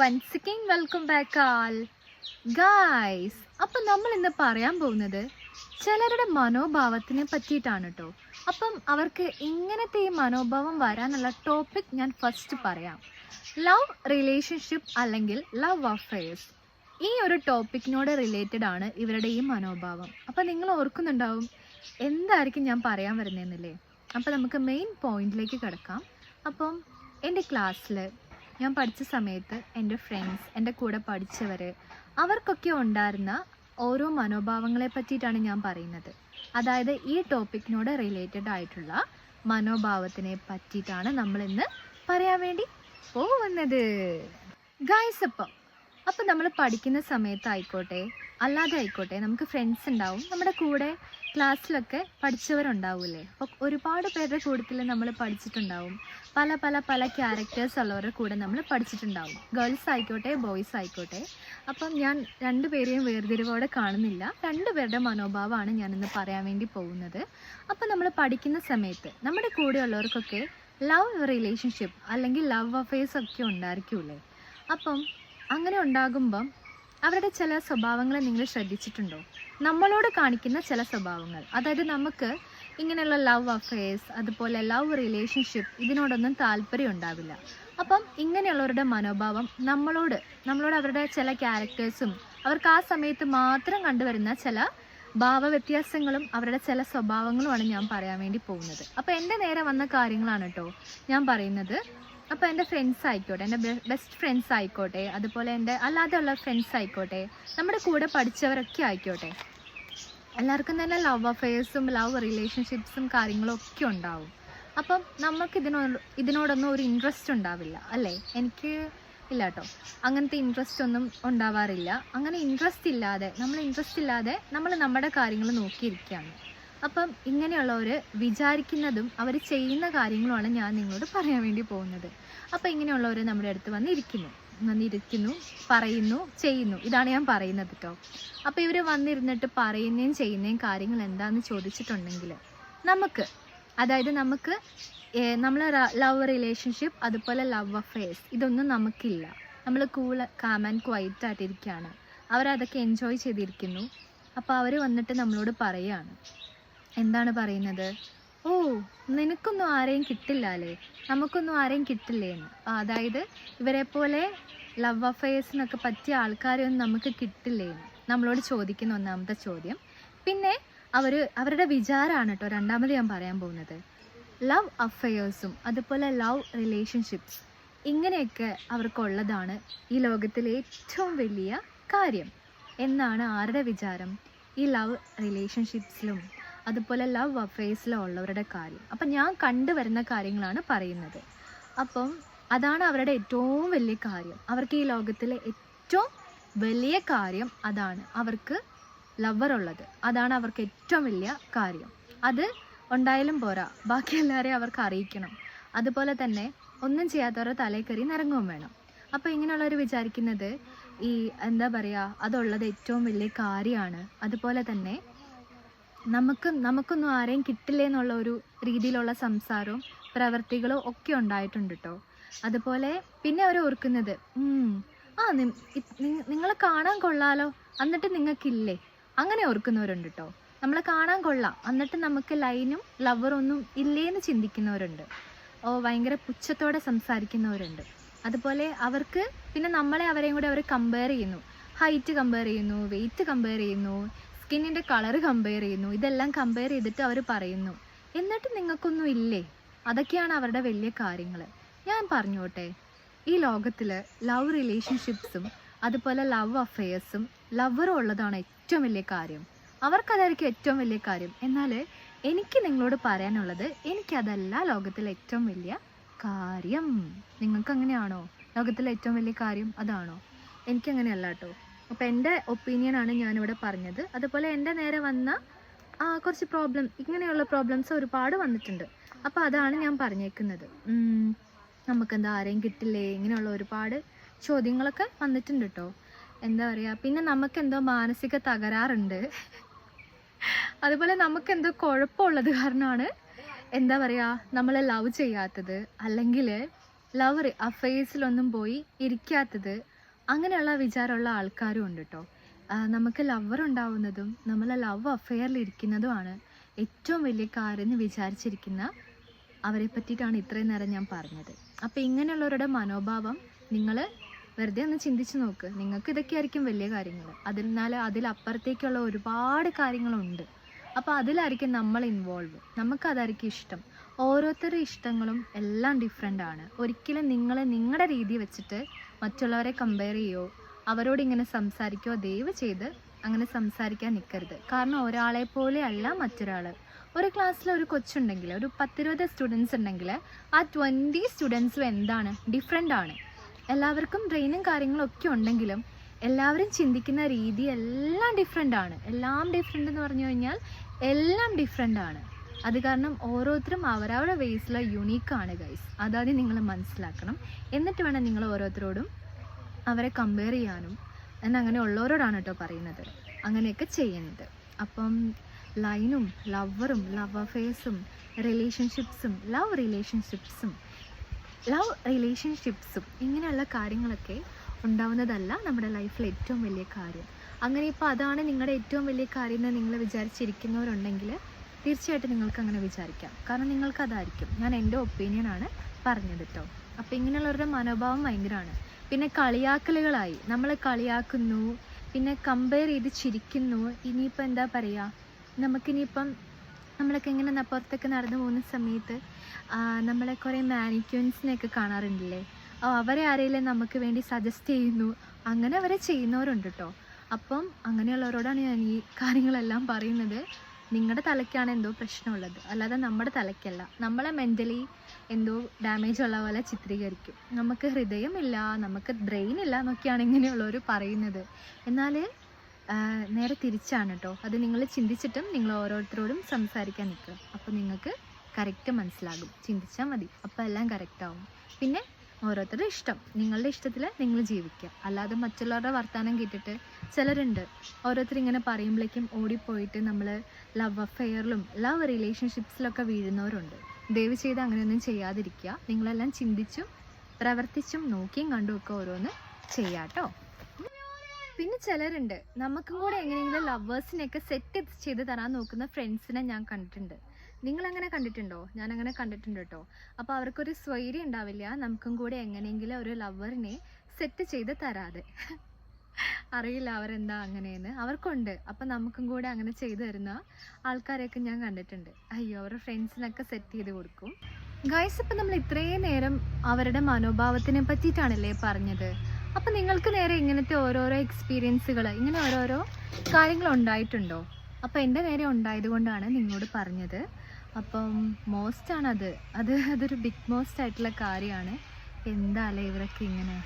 Once again welcome back all guys അപ്പം നമ്മൾ ഇന്ന് പറയാൻ പോകുന്നത് ചിലരുടെ മനോഭാവത്തിനെ പറ്റിയിട്ടാണ് കേട്ടോ അപ്പം അവർക്ക് ഇങ്ങനത്തെ ഈ മനോഭാവം വരാനുള്ള ടോപ്പിക് ഞാൻ ഫസ്റ്റ് പറയാം. ലവ് റിലേഷൻഷിപ്പ് അല്ലെങ്കിൽ ലവ് അഫയേഴ്സ് ഈ ഒരു ടോപ്പിക്കിനോട് റിലേറ്റഡ് ആണ് ഇവരുടെ ഈ മനോഭാവം. അപ്പം നിങ്ങൾ ഓർക്കുന്നുണ്ടാവും എന്തായിരിക്കും ഞാൻ പറയാൻ വരുന്നതെന്നല്ലേ അപ്പം നമുക്ക് മെയിൻ പോയിന്റിലേക്ക് കിടക്കാം. അപ്പം എന്റെ ക്ലാസ്സിൽ ഞാൻ പഠിച്ച സമയത്ത് എന്റെ ഫ്രണ്ട്സ് എന്റെ കൂടെ പഠിച്ചവർ അവർക്കൊക്കെ ഉണ്ടായിരുന്ന ഓരോ മനോഭാവങ്ങളെ പറ്റിയിട്ടാണ് ഞാൻ പറയുന്നത്. അതായത് ഈ ടോപ്പിക്കിനോട് റിലേറ്റഡ് ആയിട്ടുള്ള മനോഭാവത്തിനെ പറ്റിയിട്ടാണ് നമ്മൾ ഇന്ന് പറയാൻ വേണ്ടി പോകുന്നത്. ഗായ്സ് അപ്പം അപ്പം നമ്മൾ പഠിക്കുന്ന സമയത്തായിക്കോട്ടെ അല്ലാതെ ആയിക്കോട്ടെ നമുക്ക് ഫ്രണ്ട്സ് ഉണ്ടാവും. നമ്മുടെ കൂടെ ക്ലാസ്സിലൊക്കെ പഠിച്ചവരുണ്ടാവില്ലേ അപ്പോൾ ഒരുപാട് പേരുടെ കൂട്ടത്തിൽ നമ്മൾ പഠിച്ചിട്ടുണ്ടാവും. പല പല പല ക്യാരക്ടേഴ്സ് ഉള്ളവരുടെ കൂടെ നമ്മൾ പഠിച്ചിട്ടുണ്ടാവും. ഗേൾസ് ആയിക്കോട്ടെ ബോയ്സ് ആയിക്കോട്ടെ. അപ്പം ഞാൻ രണ്ടുപേരെയും വേർതിരിവോടെ കാണുന്നില്ല. രണ്ടുപേരുടെ മനോഭാവമാണ് ഞാനിന്ന് പറയാൻ വേണ്ടി പോകുന്നത്. അപ്പം നമ്മൾ പഠിക്കുന്ന സമയത്ത് നമ്മുടെ കൂടെയുള്ളവർക്കൊക്കെ ലവ് റിലേഷൻഷിപ്പ് അല്ലെങ്കിൽ ലവ് അഫയേഴ്സ് ഒക്കെ ഉണ്ടായിരിക്കൂലേ? അപ്പം അങ്ങനെ ഉണ്ടാകുമ്പം അവരുടെ ചില സ്വഭാവങ്ങൾ നിങ്ങൾ ശ്രദ്ധിച്ചിട്ടുണ്ടോ? നമ്മളോട് കാണിക്കുന്ന ചില സ്വഭാവങ്ങൾ. അതായത് നമുക്ക് ഇങ്ങനെയുള്ള ലവ് അഫെയേഴ്സ് അതുപോലെ ലവ് റിലേഷൻഷിപ്പ് ഇതിനോടൊന്നും താല്പര്യം ഉണ്ടാവില്ല. അപ്പം ഇങ്ങനെയുള്ളവരുടെ മനോഭാവം നമ്മളോട് നമ്മളോട് അവരുടെ ചില ക്യാരക്ടേഴ്സും അവർക്ക് ആ സമയത്ത് മാത്രം കണ്ടുവരുന്ന ചില ഭാവവ്യത്യാസങ്ങളും അവരുടെ ചില സ്വഭാവങ്ങളുമാണ് ഞാൻ പറയാൻ വേണ്ടി പോകുന്നത്. അപ്പോൾ എന്റെ നേരെ വന്ന കാര്യങ്ങളാണ് കേട്ടോ ഞാൻ പറയുന്നത്. അപ്പോൾ എന്റെ ഫ്രണ്ട്സ് ആയിക്കോട്ടെ എന്റെ ബെസ്റ്റ് ഫ്രണ്ട്സ് ആയിക്കോട്ടെ അതുപോലെ എന്റെ അല്ലാതെയുള്ള ഫ്രണ്ട്സ് ആയിക്കോട്ടെ നമ്മുടെ കൂടെ പഠിച്ചവരൊക്കെ ആയിക്കോട്ടെ. എല്ലാവർക്കും തന്നെ ലവ് അഫയേഴ്സും ലവ് റിലേഷൻഷിപ്സും കാര്യങ്ങളും ഒക്കെ ഉണ്ടാവും. അപ്പം നമുക്ക് ഇതിനോട് ഇതിനോടൊന്നും ഒരു ഇൻട്രസ്റ്റ് ഉണ്ടാവില്ല അല്ലേ? എനിക്ക് ഇല്ല കേട്ടോ അങ്ങനത്തെ ഇൻട്രസ്റ്റ് ഒന്നും ഉണ്ടാവാറില്ല. അങ്ങനെ ഇൻട്രസ്റ്റ് ഇല്ലാതെ നമ്മൾ ഇൻട്രസ്റ്റ് ഇല്ലാതെ നമ്മൾ നമ്മുടെ കാര്യങ്ങൾ നോക്കിയിരിക്കുകയാണ്. അപ്പം ഇങ്ങനെയുള്ളവർ വിചാരിക്കുന്നതും അവർ ചെയ്യുന്ന കാര്യങ്ങളുമാണ് ഞാൻ നിങ്ങളോട് പറയാൻ വേണ്ടി പോകുന്നത്. അപ്പം ഇങ്ങനെയുള്ളവർ നമ്മുടെ അടുത്ത് വന്നിരിക്കുന്നു. വന്നിരിക്കുന്നു പറയുന്നു ചെയ്യുന്നു. ഇതാണ് ഞാൻ പറയുന്നത് കേട്ടോ അപ്പോൾ ഇവർ വന്നിരുന്നിട്ട് പറയുന്നതും ചെയ്യുന്നതും കാര്യങ്ങൾ എന്താണെന്ന് ചോദിച്ചിട്ടുണ്ടെങ്കിൽ നമുക്ക് അതായത് നമുക്ക് നമ്മൾ ലവ് റിലേഷൻഷിപ്പ് അതുപോലെ ലവ് അഫെയർസ് ഇതൊന്നും നമുക്കില്ല. നമ്മൾ കൂൾ കാം ആൻഡ് ക്വൈറ്റ് ആയിട്ടിരിക്കുകയാണ് അവരതൊക്കെ എൻജോയ് ചെയ്തിരിക്കുന്നു. അപ്പോൾ അവർ വന്നിട്ട് നമ്മളോട് പറയുകയാണ് എന്താണ് പറയുന്നത്? ഓ നിനക്കൊന്നും ആരെയും കിട്ടില്ല നമുക്കൊന്നും ആരെയും കിട്ടില്ലേ എന്ന് അതായത് ഇവരെ പോലെ ലവ് അഫയേഴ്സിനൊക്കെ പറ്റിയ ആൾക്കാരെയൊന്നും നമുക്ക് കിട്ടില്ലേ എന്ന് നമ്മളോട് ചോദിക്കുന്ന ഒന്നാമത്തെ ചോദ്യം. പിന്നെ അവർ അവരുടെ വിചാരമാണ് കേട്ടോ രണ്ടാമത് ഞാൻ പറയാൻ പോകുന്നത്. ലവ് അഫയേഴ്സും അതുപോലെ ലവ് റിലേഷൻഷിപ്സ് ഇങ്ങനെയൊക്കെ അവർക്കുള്ളതാണ് ഈ ലോകത്തിലെ ഏറ്റവും വലിയ കാര്യം. എന്നാണ് ആരുടെ വിചാരം? ഈ ലവ് റിലേഷൻഷിപ്സിലും അതുപോലെ ലവ് അഫെയർസിലും ഉള്ളവരുടെ കാര്യം. അപ്പം ഞാൻ കണ്ടുവരുന്ന കാര്യങ്ങളാണ് പറയുന്നത്. അപ്പം അതാണ് അവരുടെ ഏറ്റവും വലിയ കാര്യം. അവർക്ക് ഈ ലോകത്തിലെ ഏറ്റവും വലിയ കാര്യം അതാണ്. അവർക്ക് ലവർ ഉള്ളത്. അതാണ് അവർക്ക് ഏറ്റവും വലിയ കാര്യം. അത് ഉണ്ടായാലും പോരാ. ബാക്കി എല്ലാവരെയും അവർക്ക് അറിയിക്കണം. അതുപോലെ തന്നെ ഒന്നും ചെയ്യാത്തവരുടെ തലയിൽ കയറി നിറങ്ങുകയും വേണം. അപ്പോൾ ഇങ്ങനെയുള്ളവർ വിചാരിക്കുന്നത് ഈ എന്താ പറയുക അതുള്ളത് ഏറ്റവും വലിയ കാര്യമാണ്. അതുപോലെ തന്നെ നമുക്ക് നമുക്കൊന്നും ആരെയും കിട്ടില്ല എന്നുള്ള ഒരു രീതിയിലുള്ള സംസാരവും പ്രവൃത്തികളും ഒക്കെ ഉണ്ടായിട്ടുണ്ട് കേട്ടോ അതുപോലെ പിന്നെ അവർ ഓർക്കുന്നത് ആ നിങ്ങൾ കാണാൻ കൊള്ളാലോ എന്നിട്ട് നിങ്ങൾക്കില്ലേ? അങ്ങനെ ഓർക്കുന്നവരുണ്ട് കേട്ടോ നമ്മളെ കാണാൻ കൊള്ളാം എന്നിട്ട് നമുക്ക് ലൈനും ലവറൊന്നും ഇല്ലേന്ന് ചിന്തിക്കുന്നവരുണ്ട്. ഓ ഭയങ്കര പുച്ഛത്തോടെ സംസാരിക്കുന്നവരുണ്ട്. അതുപോലെ അവർക്ക് പിന്നെ നമ്മളെ അവരെയും കൂടെ അവർ കമ്പയർ ചെയ്യുന്നു. ഹൈറ്റ് കമ്പയർ ചെയ്യുന്നു വെയിറ്റ് കമ്പയർ ചെയ്യുന്നു സ്കിന്നിന്റെ കളർ കമ്പയർ ചെയ്യുന്നു. ഇതെല്ലാം കമ്പയർ ചെയ്തിട്ട് അവർ പറയുന്നു. എന്നിട്ട് നിങ്ങൾക്കൊന്നും ഇല്ലേ? അതൊക്കെയാണ് അവരുടെ വലിയ കാര്യങ്ങൾ ഞാൻ പറഞ്ഞോട്ടെ. ഈ ലോകത്തിൽ ലവ് റിലേഷൻഷിപ്സും അതുപോലെ ലവ് അഫെയർസും ലവറും ഉള്ളതാണ് ഏറ്റവും വലിയ കാര്യം. അവർക്കതായിരിക്കും ഏറ്റവും വലിയ കാര്യം. എന്നാൽ എനിക്ക് നിങ്ങളോട് പറയാനുള്ളത് എനിക്കതല്ല ലോകത്തിലെ ഏറ്റവും വലിയ കാര്യം. നിങ്ങൾക്ക് അങ്ങനെയാണോ ലോകത്തിലെ ഏറ്റവും വലിയ കാര്യം അതാണോ? എനിക്കങ്ങനെയല്ല കേട്ടോ. അപ്പോൾ എന്റെ ഒപ്പീനിയനാണ് ഞാനിവിടെ പറഞ്ഞത്. അതുപോലെ എന്റെ നേരെ വന്ന കുറച്ച് പ്രോബ്ലം ഇങ്ങനെയുള്ള പ്രോബ്ലംസ് ഒരുപാട് വന്നിട്ടുണ്ട്. അപ്പോൾ അതാണ് ഞാൻ പറഞ്ഞേക്കുന്നത്. നമുക്ക് നമുക്കെന്താ ആരെയും കിട്ടില്ലേ? ഇങ്ങനെയുള്ള ഒരുപാട് ചോദ്യങ്ങളൊക്കെ വന്നിട്ടുണ്ട് കേട്ടോ എന്താ പറയുക പിന്നെ നമുക്കെന്തോ മാനസിക തകരാറുണ്ട്. അതുപോലെ നമുക്കെന്തോ കുഴപ്പമുള്ളത് കാരണമാണ് എന്താ പറയുക നമ്മളെ ലവ് ചെയ്യാത്തത്. അല്ലെങ്കിൽ ലവ് അഫയേഴ്സിലൊന്നും പോയി ഇരിക്കാത്തത്. അങ്ങനെയുള്ള വിചാരമുള്ള ആൾക്കാരും ഉണ്ട് കേട്ടോ നമുക്ക് ലവർ ഉണ്ടാവുന്നതും നമ്മൾ ലവ് അഫെയറിൽ ഇരിക്കുന്നതുമാണ് ഏറ്റവും വലിയ കാര്യം എന്ന് വിചാരിച്ചിരിക്കുന്ന അവരെ പറ്റിയിട്ടാണ് ഇത്രയും നേരം ഞാൻ പറഞ്ഞത്. അപ്പോൾ ഇങ്ങനെയുള്ളവരുടെ മനോഭാവം നിങ്ങൾ വെറുതെ ഒന്ന് ചിന്തിച്ച് നോക്ക്. നിങ്ങൾക്ക് ഇതൊക്കെ ആയിരിക്കും വലിയ കാര്യങ്ങൾ. അതിനാൽ അതിലപ്പുറത്തേക്കുള്ള ഒരുപാട് കാര്യങ്ങളുണ്ട്. അപ്പോൾ അതിലായിരിക്കും നമ്മൾ ഇൻവോൾവ് നമുക്കതായിരിക്കും ഇഷ്ടം. ഓരോരുത്തരുടെ ഇഷ്ടങ്ങളും എല്ലാം ഡിഫറെന്റ് ആണ്. ഒരിക്കലും നിങ്ങൾ നിങ്ങളുടെ രീതി വെച്ചിട്ട് മറ്റുള്ളവരെ കമ്പയർ ചെയ്യോ? അവരോട് ഇങ്ങനെ സംസാരിക്കുകയോ ദയവ് ചെയ്ത് അങ്ങനെ സംസാരിക്കാൻ നിൽക്കരുത് കാരണം ഒരാളെ പോലെ അല്ല മറ്റൊരാൾ ഒരു ക്ലാസ്സിൽ ഒരു കൊച്ചുണ്ടെങ്കിൽ ഒരു പത്തിരുപത് സ്റ്റുഡൻസ് ഉണ്ടെങ്കിൽ ആ ട്വന്റി സ്റ്റുഡൻസും എന്താണ്? ഡിഫറെന്റ് ആണ്. എല്ലാവർക്കും ബ്രെയിനും കാര്യങ്ങളും ഒക്കെ ഉണ്ടെങ്കിലും എല്ലാവരും ചിന്തിക്കുന്ന രീതി എല്ലാം ഡിഫറെന്റ് ആണ്. എല്ലാം ഡിഫറെന്റ് എന്ന് പറഞ്ഞു കഴിഞ്ഞാൽ എല്ലാം ഡിഫറെന്റ് ആണ്. അത് കാരണം ഓരോരുത്തരും അവരവരുടെ വേസിലെ യുണീക്കാണ് ഗൈസ് അതാദ്യം നിങ്ങൾ മനസ്സിലാക്കണം. എന്നിട്ട് വേണം നിങ്ങൾ ഓരോരുത്തരോടും അവരെ കമ്പയർ ചെയ്യാനും. എന്നങ്ങനെ ഉള്ളവരോടാണ് കേട്ടോ പറയുന്നത്. അങ്ങനെയൊക്കെ ചെയ്യുന്നത്. അപ്പം ലൈനും ലവറും ലവ് അഫെയർസും റിലേഷൻഷിപ്സും ലവ് റിലേഷൻഷിപ്സും ലവ് റിലേഷൻഷിപ്സും ഇങ്ങനെയുള്ള കാര്യങ്ങളൊക്കെ ഉണ്ടാവുന്നതല്ല നമ്മുടെ ലൈഫിലെ ഏറ്റവും വലിയ കാര്യം. അങ്ങനെ ഇപ്പോൾ അതാണ് നിങ്ങളുടെ ഏറ്റവും വലിയ കാര്യം എന്ന് നിങ്ങൾ വിചാരിച്ചിരിക്കുന്നവരുണ്ടെങ്കിൽ തീർച്ചയായിട്ടും നിങ്ങൾക്ക് അങ്ങനെ വിചാരിക്കാം. കാരണം നിങ്ങൾക്ക് അതായിരിക്കും. ഞാൻ എന്റെ ഒപ്പീനിയനാണ് പറഞ്ഞത് കേട്ടോ അപ്പോൾ ഇങ്ങനെയുള്ളവരുടെ മനോഭാവം ഭയങ്കരമാണ് പിന്നെ കളിയാക്കലുകളായി. നമ്മളെ കളിയാക്കുന്നു പിന്നെ കമ്പയർ ചെയ്ത് ചിരിക്കുന്നു. ഇനിയിപ്പോൾ എന്താ പറയുക നമുക്കിനിയിപ്പം നമ്മളൊക്കെ ഇങ്ങനെ പുറത്തൊക്കെ നടന്നു പോകുന്ന സമയത്ത് നമ്മളെ കുറേ മാനിക്യൂൻസിനെയൊക്കെ കാണാറുണ്ടല്ലേ? അവരെ ആരെങ്കിലും നമുക്ക് വേണ്ടി സജസ്റ്റ് ചെയ്യുന്നു. അങ്ങനെ അവരെ ചെയ്യുന്നവരുണ്ട് കേട്ടോ അപ്പം അങ്ങനെയുള്ളവരോടാണ് ഞാൻ ഈ കാര്യങ്ങളെല്ലാം പറയുന്നത്. നിങ്ങളുടെ തലയ്ക്കാണ് എന്തോ പ്രശ്നമുള്ളത്. അല്ലാതെ നമ്മുടെ തലയ്ക്കല്ല. നമ്മളെ മെന്റലി എന്തോ ഡാമേജ് ഉള്ള പോലെ ചിത്രീകരിക്കും. നമുക്ക് ഹൃദയമില്ല നമുക്ക് ബ്രെയിൻ ഇല്ല എന്നൊക്കെയാണ് ഇങ്ങനെയുള്ളവർ പറയുന്നത്. എന്നാൽ നേരെ തിരിച്ചാണ് കേട്ടോ അത് നിങ്ങൾ ചിന്തിച്ചിട്ടും നിങ്ങൾ ഓരോരുത്തരോടും സംസാരിക്കാൻ നിൽക്കുക. അപ്പോൾ നിങ്ങൾക്ക് കറക്റ്റ് മനസ്സിലാകും. ചിന്തിച്ചാൽ മതി. അപ്പോൾ എല്ലാം കറക്റ്റ് ആവും. പിന്നെ ഓരോരുത്തരുടെ ഇഷ്ടം. നിങ്ങളുടെ ഇഷ്ടത്തിൽ നിങ്ങൾ ജീവിക്കുക. അല്ലാതെ മറ്റുള്ളവരുടെ വർത്തമാനം കേട്ടിട്ട് ചിലരുണ്ട്. ഓരോരുത്തർ ഇങ്ങനെ പറയുമ്പോഴേക്കും ഓടിപ്പോയിട്ട് നമ്മൾ ലവ് അഫെയറിലും ലവ് റിലേഷൻഷിപ്സിലൊക്കെ വീഴുന്നവരുണ്ട്. ദയവ് ചെയ്ത് അങ്ങനെയൊന്നും ചെയ്യാതിരിക്കുക. നിങ്ങളെല്ലാം ചിന്തിച്ചും പ്രവർത്തിച്ചും നോക്കിയും കണ്ടും ഒക്കെ ഓരോന്ന് ചെയ്യാട്ടോ പിന്നെ ചിലരുണ്ട്. നമുക്കും കൂടെ എങ്ങനെയെങ്കിലും ലവേഴ്സിനെയൊക്കെ സെറ്റ് ചെയ്ത് തരാൻ നോക്കുന്ന ഫ്രണ്ട്സിനെ ഞാൻ കണ്ടിട്ടുണ്ട്. നിങ്ങൾ അങ്ങനെ കണ്ടിട്ടുണ്ടോ? ഞാൻ അങ്ങനെ കണ്ടിട്ടുണ്ട് കേട്ടോ അപ്പോൾ അവർക്കൊരു സ്വൈര്യം ഉണ്ടാവില്ല. നമുക്കും കൂടെ എങ്ങനെയെങ്കിലും ഒരു ലവറിനെ സെറ്റ് ചെയ്ത് തരാതെ. അറിയില്ല അവരെന്താ അങ്ങനെയെന്ന്. അവർക്കുണ്ട്. അപ്പം നമുക്കും കൂടെ അങ്ങനെ ചെയ്തു തരുന്ന ആൾക്കാരെയൊക്കെ ഞാൻ കണ്ടിട്ടുണ്ട്. അയ്യോ അവരുടെ ഫ്രണ്ട്സിനൊക്കെ സെറ്റ് ചെയ്ത് കൊടുക്കും. ഗൈസ് ഇപ്പം നമ്മൾ ഇത്രയും നേരം അവരുടെ മനോഭാവത്തിനെ പറ്റിയിട്ടാണല്ലേ പറഞ്ഞത്? അപ്പം നിങ്ങൾക്ക് നേരെ ഇങ്ങനത്തെ ഓരോരോ എക്സ്പീരിയൻസുകൾ ഇങ്ങനെ ഓരോരോ കാര്യങ്ങൾ ഉണ്ടായിട്ടുണ്ടോ? അപ്പം എന്റെ നേരെ ഉണ്ടായത് കൊണ്ടാണ് നിങ്ങളോട് പറഞ്ഞത്. അപ്പം മോസ്റ്റ് ആണത്. അത് അതൊരു ബിഗ് മോസ്റ്റ് ആയിട്ടുള്ള കാര്യമാണ്. എന്താ അല്ലേ ഇവരൊക്കെ ഇങ്ങനെ?